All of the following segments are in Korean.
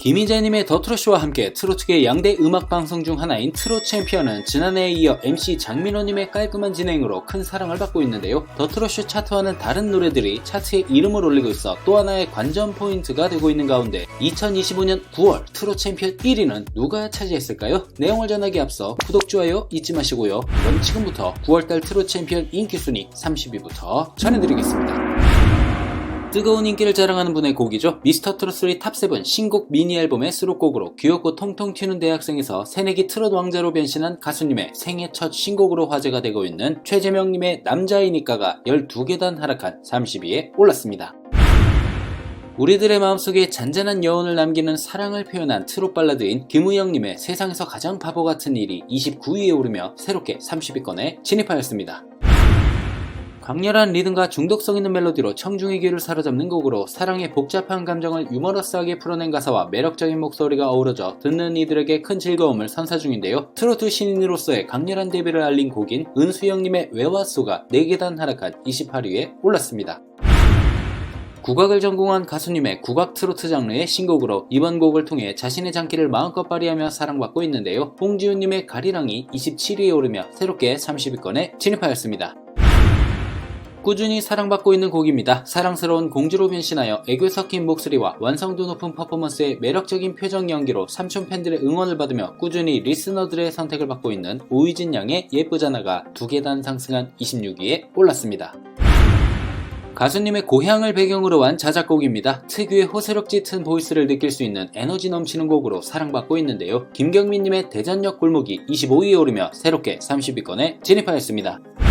김희재님의 더트로쇼와 함께 트로트계 양대 음악 방송 중 하나인 트로 챔피언은 지난해에 이어 MC 장민호님의 깔끔한 진행으로 큰 사랑을 받고 있는데요. 더트로쇼 차트와는 다른 노래들이 차트에 이름을 올리고 있어 또 하나의 관전 포인트가 되고 있는 가운데 2025년 9월 트로 챔피언 1위는 누가 차지했을까요? 내용을 전하기 앞서 구독, 좋아요 잊지 마시고요. 그럼 지금부터 9월달 트로 챔피언 인기 순위 30위부터 전해드리겠습니다. 뜨거운 인기를 자랑하는 분의 곡이죠. 미스터 트롯3 탑7 신곡 미니 앨범의 수록곡으로 귀엽고 통통 튀는 대학생에서 새내기 트롯 왕자로 변신한 가수님의 생애 첫 신곡으로 화제가 되고 있는 최재명님의 남자이니까가 12계단 하락한 30위에 올랐습니다. 우리들의 마음속에 잔잔한 여운을 남기는 사랑을 표현한 트롯 발라드인 김우영님의 세상에서 가장 바보 같은 일이 29위에 오르며 새롭게 30위권에 진입하였습니다. 강렬한 리듬과 중독성 있는 멜로디로 청중의 귀를 사로잡는 곡으로 사랑의 복잡한 감정을 유머러스하게 풀어낸 가사와 매력적인 목소리가 어우러져 듣는 이들에게 큰 즐거움을 선사 중인데요. 트로트 신인으로서의 강렬한 데뷔를 알린 곡인 은수영님의 외화수가 4계단 하락한 28위에 올랐습니다. 국악을 전공한 가수님의 국악 트로트 장르의 신곡으로 이번 곡을 통해 자신의 장기를 마음껏 발휘하며 사랑받고 있는데요. 홍지훈님의 가리랑이 27위에 오르며 새롭게 30위권에 진입하였습니다. 꾸준히 사랑받고 있는 곡입니다. 사랑스러운 공주로 변신하여 애교 섞인 목소리와 완성도 높은 퍼포먼스의 매력적인 표정 연기로 삼촌 팬들의 응원을 받으며 꾸준히 리스너들의 선택을 받고 있는 오이진 양의 예쁘잖아가 두 계단 상승한 26위에 올랐습니다. 가수님의 고향을 배경으로 한 자작곡입니다. 특유의 호세력 짙은 보이스를 느낄 수 있는 에너지 넘치는 곡으로 사랑받고 있는데요. 김경민님의 대전역 골목이 25위에 오르며 새롭게 30위권에 진입하였습니다.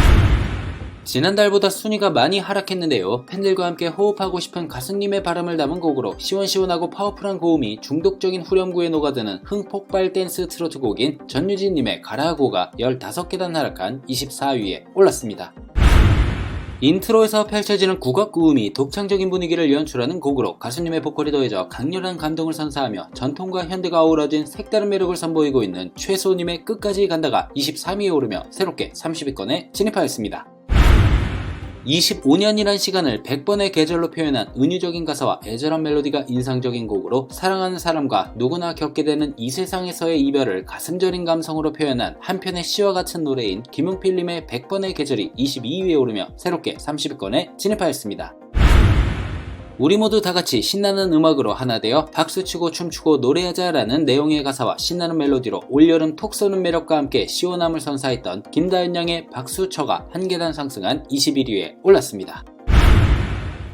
지난달보다 순위가 많이 하락했는데요. 팬들과 함께 호흡하고 싶은 가수님의 바람을 담은 곡으로 시원시원하고 파워풀한 고음이 중독적인 후렴구에 녹아드는 흥폭발 댄스 트로트 곡인 전유진님의 가라고가 15계단 하락한 24위에 올랐습니다. 인트로에서 펼쳐지는 국악 구음이 독창적인 분위기를 연출하는 곡으로 가수님의 보컬이 더해져 강렬한 감동을 선사하며 전통과 현대가 어우러진 색다른 매력을 선보이고 있는 최소님의 끝까지 간다가 23위에 오르며 새롭게 30위권에 진입하였습니다. 25년이란 시간을 100번의 계절로 표현한 은유적인 가사와 애절한 멜로디가 인상적인 곡으로 사랑하는 사람과 누구나 겪게 되는 이 세상에서의 이별을 가슴 저린 감성으로 표현한 한편의 시와 같은 노래인 김용필님의 100번의 계절이 22위에 오르며 새롭게 30위권에 진입하였습니다. 우리 모두 다 같이 신나는 음악으로 하나 되어 박수치고 춤추고 노래하자라는 내용의 가사와 신나는 멜로디로 올여름 톡 쏘는 매력과 함께 시원함을 선사했던 김다현 양의 박수처가 한 계단 상승한 21위에 올랐습니다.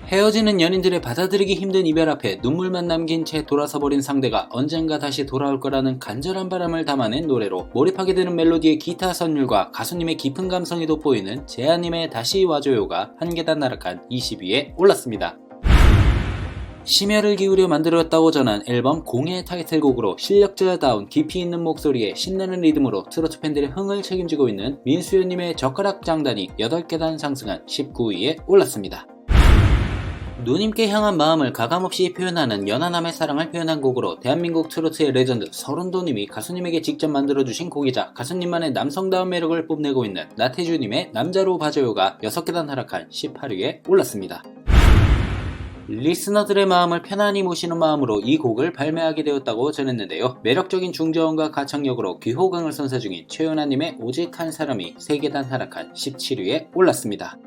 헤어지는 연인들의 받아들이기 힘든 이별 앞에 눈물만 남긴 채 돌아서 버린 상대가 언젠가 다시 돌아올 거라는 간절한 바람을 담아낸 노래로 몰입하게 되는 멜로디의 기타 선율과 가수님의 깊은 감성이 돋보이는 재한님의 다시 와줘요가 한 계단 나락한 20위에 올랐습니다. 심혈을 기울여 만들었다고 전한 앨범 공의 타이틀곡으로 실력자다운 깊이 있는 목소리에 신나는 리듬으로 트로트 팬들의 흥을 책임지고 있는 민수연님의 젓가락 장단이 8계단 상승한 19위에 올랐습니다. 누님께 향한 마음을 가감없이 표현하는 연하남의 사랑을 표현한 곡으로 대한민국 트로트의 레전드 서른도님이 가수님에게 직접 만들어주신 곡이자 가수님만의 남성다운 매력을 뽐내고 있는 나태주님의 남자로 봐줘요가 6계단 하락한 18위에 올랐습니다. 리스너들의 마음을 편안히 모시는 마음으로 이 곡을 발매하게 되었다고 전했는데요. 매력적인 중저음과 가창력으로 귀호강을 선사 중인 최연아님의 오직 한 사람이 3계단 하락한 17위에 올랐습니다.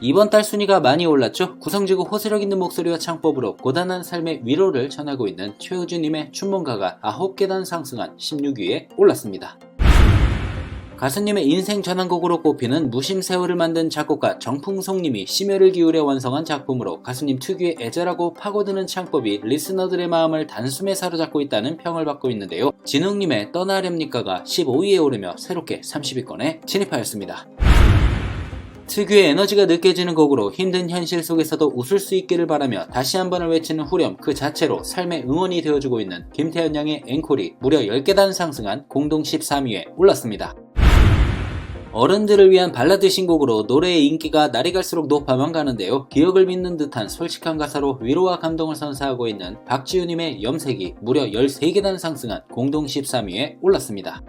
이번 달 순위가 많이 올랐죠? 구성지고 호소력 있는 목소리와 창법으로 고단한 삶의 위로를 전하고 있는 최우주님의 춘몽가가 9계단 상승한 16위에 올랐습니다. 가수님의 인생 전환곡으로 꼽히는 무심세월을 만든 작곡가 정풍송님이 심혈을 기울여 완성한 작품으로 가수님 특유의 애절하고 파고드는 창법이 리스너들의 마음을 단숨에 사로잡고 있다는 평을 받고 있는데요. 진흥님의 떠나렵니까가 15위에 오르며 새롭게 30위권에 진입하였습니다. 특유의 에너지가 느껴지는 곡으로 힘든 현실 속에서도 웃을 수 있기를 바라며 다시 한 번을 외치는 후렴 그 자체로 삶의 응원이 되어주고 있는 김태현 양의 앵콜이 무려 10계단 상승한 공동 13위에 올랐습니다. 어른들을 위한 발라드 신곡으로 노래의 인기가 날이 갈수록 높아만 가는데요. 기억을 믿는 듯한 솔직한 가사로 위로와 감동을 선사하고 있는 박지우님의 염색이 무려 13계단 상승한 공동 13위에 올랐습니다.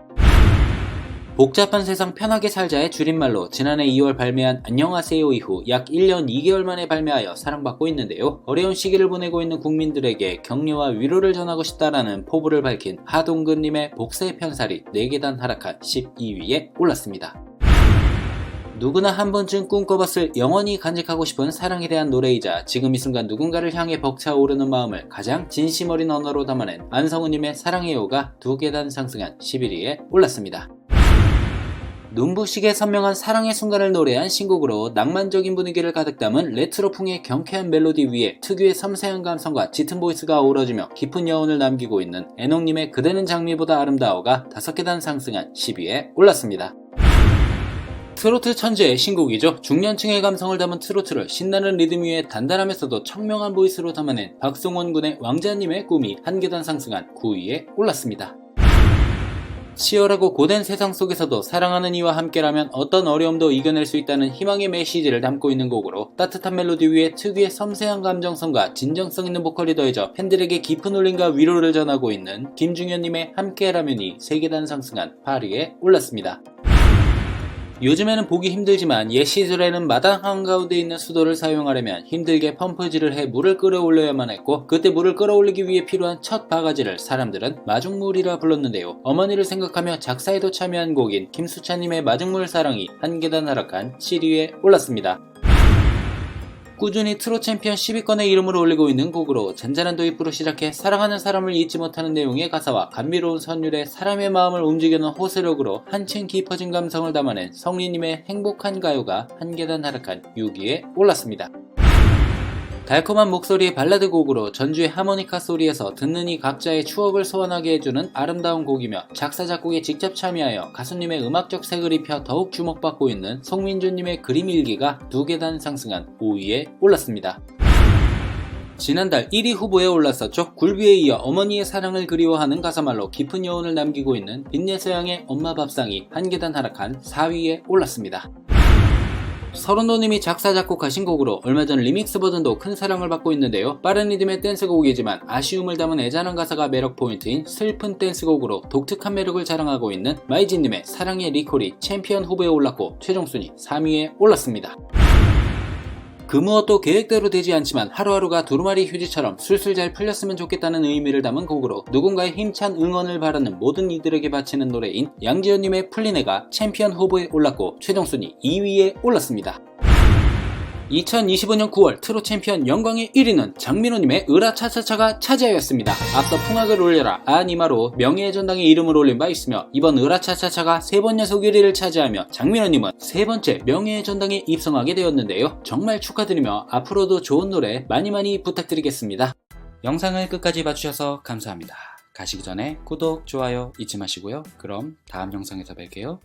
복잡한 세상 편하게 살자의 줄임말로 지난해 2월 발매한 안녕하세요 이후 약 1년 2개월 만에 발매하여 사랑받고 있는데요. 어려운 시기를 보내고 있는 국민들에게 격려와 위로를 전하고 싶다라는 포부를 밝힌 하동근님의 복세 편살이 4계단 하락한 12위에 올랐습니다. 누구나 한 번쯤 꿈꿔봤을 영원히 간직하고 싶은 사랑에 대한 노래이자 지금 이 순간 누군가를 향해 벅차오르는 마음을 가장 진심 어린 언어로 담아낸 안성우님의 사랑해요가 두 계단 상승한 11위에 올랐습니다. 눈부시게 선명한 사랑의 순간을 노래한 신곡으로 낭만적인 분위기를 가득 담은 레트로풍의 경쾌한 멜로디 위에 특유의 섬세한 감성과 짙은 보이스가 어우러지며 깊은 여운을 남기고 있는 애농님의 그대는 장미보다 아름다워가 다섯 계단 상승한 10위에 올랐습니다. 트로트 천재의 신곡이죠. 중년층의 감성을 담은 트로트를 신나는 리듬 위에 단단하면서도 청명한 보이스로 담아낸 박송원 군의 왕자님의 꿈이 한 계단 상승한 9위에 올랐습니다. 치열하고 고된 세상 속에서도 사랑하는 이와 함께라면 어떤 어려움도 이겨낼 수 있다는 희망의 메시지를 담고 있는 곡으로 따뜻한 멜로디 위에 특유의 섬세한 감정성과 진정성 있는 보컬이 더해져 팬들에게 깊은 울림과 위로를 전하고 있는 김중현님의 함께라면이 세계단 상승한 8위에 올랐습니다. 요즘에는 보기 힘들지만 옛 시절에는 마당 한가운데 있는 수도를 사용하려면 힘들게 펌프질을 해 물을 끌어올려야만 했고 그때 물을 끌어올리기 위해 필요한 첫 바가지를 사람들은 마중물이라 불렀는데요. 어머니를 생각하며 작사에도 참여한 곡인 김수찬님의 마중물 사랑이 한 계단 하락한 7위에 올랐습니다. 꾸준히 트롯 챔피언 10위권의 이름을 올리고 있는 곡으로 잔잔한 도입부로 시작해 사랑하는 사람을 잊지 못하는 내용의 가사와 감미로운 선율에 사람의 마음을 움직이는 호소력으로 한층 깊어진 감성을 담아낸 성리님의 행복한 가요가 한 계단 하락한 6위에 올랐습니다. 달콤한 목소리의 발라드 곡으로 전주의 하모니카 소리에서 듣는 이 각자의 추억을 소환하게 해주는 아름다운 곡이며 작사 작곡에 직접 참여하여 가수님의 음악적 색을 입혀 더욱 주목받고 있는 송민주님의 그림 일기가 두 계단 상승한 5위에 올랐습니다. 지난달 1위 후보에 올랐었죠. 굴비에 이어 어머니의 사랑을 그리워하는 가사말로 깊은 여운을 남기고 있는 빈내서양의 엄마 밥상이 한 계단 하락한 4위에 올랐습니다. 서른도님이 작사 작곡하신 곡으로 얼마 전 리믹스 버전도 큰 사랑을 받고 있는데요. 빠른 리듬의 댄스곡이지만 아쉬움을 담은 애잔한 가사가 매력 포인트인 슬픈 댄스곡으로 독특한 매력을 자랑하고 있는 마이진님의 사랑의 리콜이 챔피언 후보에 올랐고 최종 순위 3위에 올랐습니다. 그 무엇도 계획대로 되지 않지만 하루하루가 두루마리 휴지처럼 술술 잘 풀렸으면 좋겠다는 의미를 담은 곡으로 누군가의 힘찬 응원을 바라는 모든 이들에게 바치는 노래인 양지연님의 풀리네가 챔피언 후보에 올랐고 최종 순위 2위에 올랐습니다. 2025년 9월 트롯 챔피언 영광의 1위는 장민호님의 으라차차차가 차지하였습니다. 앞서 풍악을 올려라 아니마로 명예의 전당에 이름을 올린 바 있으며 이번 으라차차차가 세 번 연속 1위를 차지하며 장민호님은 세 번째 명예의 전당에 입성하게 되었는데요. 정말 축하드리며 앞으로도 좋은 노래 많이 많이 부탁드리겠습니다. 영상을 끝까지 봐주셔서 감사합니다. 가시기 전에 구독, 좋아요 잊지 마시고요. 그럼 다음 영상에서 뵐게요.